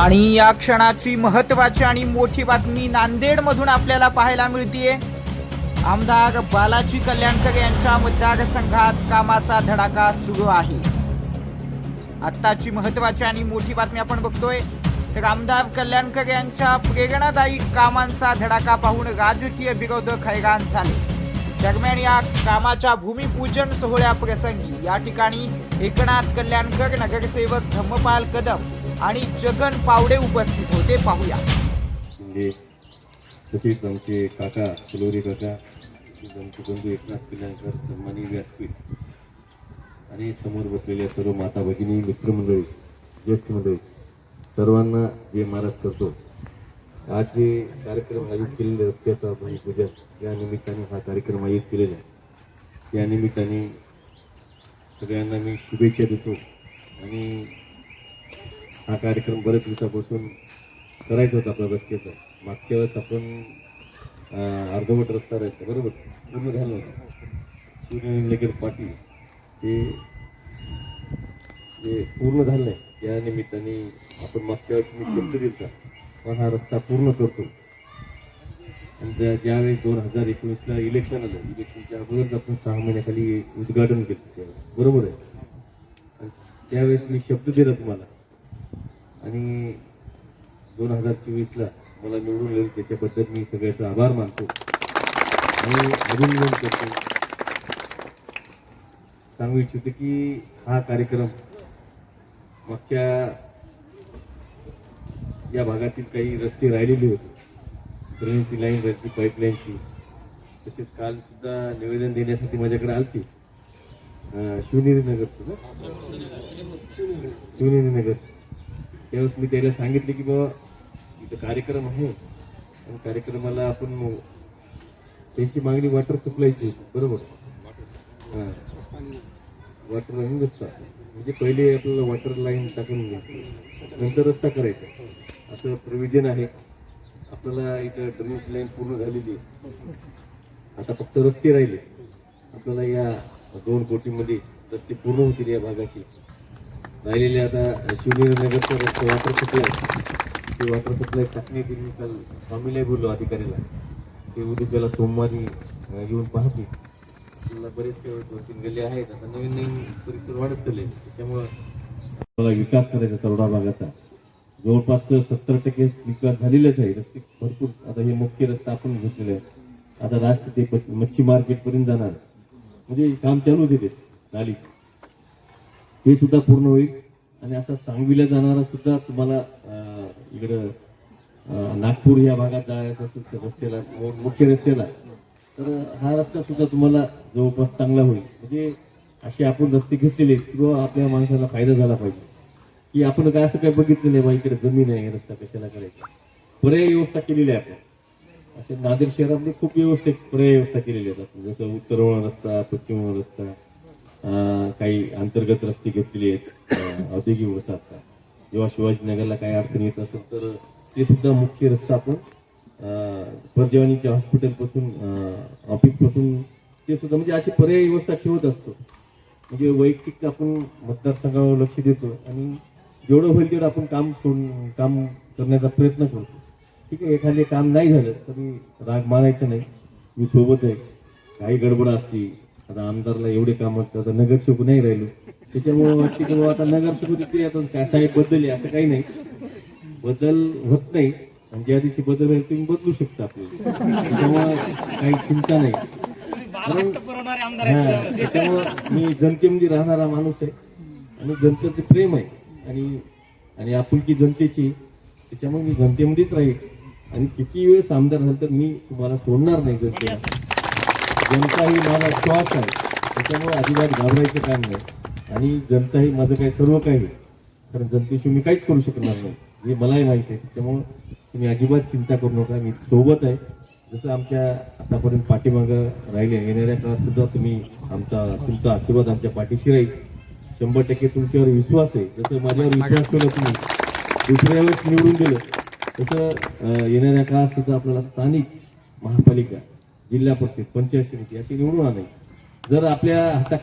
आणि या क्षणाची महत्वाची आणि मोठी बातमी नांदेड मधून आपल्याला पाहायला मिळतीये. आमदार बालाजी कल्याणकर यांच्या मतदारसंघात कामाचा धडाका सुरू आहे. आत्ताची महत्वाची आणि मोठी बातमी आपण बघतोय. तर आमदार कल्याणकर यांच्या प्रेरणादायी कामांचा धडाका पाहून राजकीय विरोधक हैराण झाले. दरम्यान या कामाच्या भूमिपूजन सोहळ्याप्रसंगी या ठिकाणी एकनाथ कल्याणकर नगरसेवक धम्मपाल कदम आणि जगन पावडे उपस्थित होते. पाहूया. म्हणजे तसेच आमचे काका फुलोरी काका आमचे बंधू एकनाथ पिल्यांकर सन्मानी व्यासपीठ आणि समोर बसलेल्या सर्व माता भगिनी मित्रमंडळी ज्येष्ठ मंडळी सर्वांना जे महाराज करतो आज जे कार्यक्रम आयोजित केलेले रस्त्याचा भूमिपूजन या निमित्ताने हा कार्यक्रम आयोजित केलेला आहे. या निमित्ताने सगळ्यांना मी शुभेच्छा देतो आणि हा कार्यक्रम बरेच दिवसापासून करायचा होता आपल्या बसकेचा. मागच्या वेळेस आपण अर्धवट रस्ता राहायचा बरोबर? पूर्ण झालं होतं. सूर्यनगर पाटील ते जे पूर्ण झालं नाही या निमित्ताने आपण मागच्या वेळेस मी शब्द दिलता पण हा रस्ता पूर्ण करतो. आणि त्या ज्यावेळेस दोन हजार एकोणीसला इलेक्शन आलं इलेक्शनच्या अगोदर आपण सहा महिन्याखाली उद्घाटन केलं. त्यावेळेस बरोबर आहे? आणि त्यावेळेस मी शब्द दिला तुम्हाला. आणि दोन हजार चोवीसला मला निवडून येईल त्याच्याबद्दल मी सगळ्याचा आभार मानतो. आणि अभिनंदन करतो सांगू इच्छितो की हा कार्यक्रम मागच्या या भागातील काही रस्ते राहिलेले होते. ट्रेनची लाईन राहिली पाईपलाईनची. तसेच काल सुद्धा निवेदन देण्यासाठी माझ्याकडे आलती. शिवनेरी नगरचं ना? शिवनेरी नगर. त्यावेळेस मी त्याला सांगितले की बाबा इथं कार्यक्रम आहे. आणि कार्यक्रमाला आपण त्यांची मागणी वॉटर सप्लायची बरोबर? हां. वॉटर लाईन रस्ता. म्हणजे पहिले आपल्याला वॉटर लाईन टाकून नंतर रस्ता करायचा. असं प्रोव्हिजन आहे. आपल्याला इथं ड्रेनेज लाईन पूर्ण झालेली आहे. आता फक्त रस्ते राहिले. आपल्याला या दोन कोटीमध्ये रस्ते पूर्ण होतील या भागाची. राहिलेले आता शिवनेरनगरचा रस्ते वॉटर सप्लाय ते वॉटर सप्लाय टाकण्यात मी काल स्वामीला बोललो अधिकाऱ्याला. ते उद्या त्याला सोमवारी येऊन पाहते आपल्याला बरेच काही दोन तीन गल्ले आहेत. आता नवीन नवीन परिसर वाढत चालले त्याच्यामुळं मला विकास करायचा तरोडा भागाचा. जवळपास सत्तर टक्के विकास झालेलाच आहे. रस्ते भरपूर आता हे मुख्य रस्ता आपण घेतलेला आहे आता राष्ट्र ते प- मच्छी मार्केटपर्यंत जाणार. म्हणजे काम चालू होते ते. नालीचं. हे सुद्धा पूर्ण होईल. आणि असा सांगवीला जाणारा सुद्धा तुम्हाला इकडं नागपूर या भागात जायचं असेल रस्त्याला मुख्य रस्त्याला तर हा रस्ता सुद्धा तुम्हाला जवळपास चांगला होईल. म्हणजे असे आपण रस्ते घेतलेले आहेत किंवा आपल्या माणसाला फायदा झाला पाहिजे. की आपण काय असं काय बघितलं नाही बा इकडे जमीन आहे रस्ता कशाला करायचा? पर्याय व्यवस्था केलेली आहे आपण. असे नांदेड शहरामध्ये खूप व्यवस्थित पर्याय व्यवस्था केलेली आहेत आपण. जसं उत्तर वळण रस्ता पश्चिम रस्ता काही अंतर्गत रस्ते घेतलेले आहेत. औद्योगिक वसाहतचा. जेव्हा शिवाजीनगरला काही अडचण येत असेल तर ते सुद्धा मुख्य रस्ता आपण परजवानीच्या हॉस्पिटलपासून ऑफिसपासून ते सुद्धा म्हणजे अशी पर्याय व्यवस्था ठेवत असतो. म्हणजे वैयक्तिक आपण मतदारसंघावर लक्ष देतो आणि जेवढं होईल तेवढं आपण काम सोडून काम करण्याचा प्रयत्न करतो. ठीक आहे एखादे काम नाही झालं तरी राग मानायचं नाही. मी सोबत आहे. काही गडबड असती आता आमदारला एवढे काम आता नगरसेवक नाही राहिलो. त्याच्यामुळे बाबा आता नगरसेवक ते आता काय साहेब बदलले असं काही नाही. बदल होत नाही. आणि ज्या दिवशी बदल होईल तुम्ही बदलू शकता आपल्याला. त्याच्यामुळे काही चिंता नाही. कारण त्याच्यामुळं मी जनतेमध्ये राहणारा माणूस आहे. आणि जनतेचं प्रेम आहे. आणि आणि आपुलकी जनतेची. त्याच्यामुळे मी जनतेमध्येच राहील. आणि किती वेळेस आमदार झालं तर मी तुम्हाला सोडणार नाही जनतेला. जनता ही माझा श्वास आहे. त्याच्यामुळे अजिबात घाबरायचं काम नाही. आणि जनता ही माझं काही सर्व काही आहे. कारण जनतेशी मी काहीच करू शकणार नाही. हे मलाही माहीत आहे. त्याच्यामुळं तुम्ही अजिबात चिंता करू नका. मी सोबत आहे. जसं आमच्या आतापर्यंत पाठीमागं राहिले. येणाऱ्या काळात सुद्धा तुम्ही आमचा तुमचा आशीर्वाद आमच्या पाठीशी राहील. शंभर टक्के तुमच्यावर विश्वास आहे. जसं माझ्यावर विश्वास ठेवला तुम्ही दुसऱ्या वेळेस निवडून दिलं तसं येणाऱ्या काळात सुद्धा आपल्याला स्थानिक महापालिका जिल्हा परिषद पंचायत समिती अशी निवडून आणायची. जर आपल्या हातात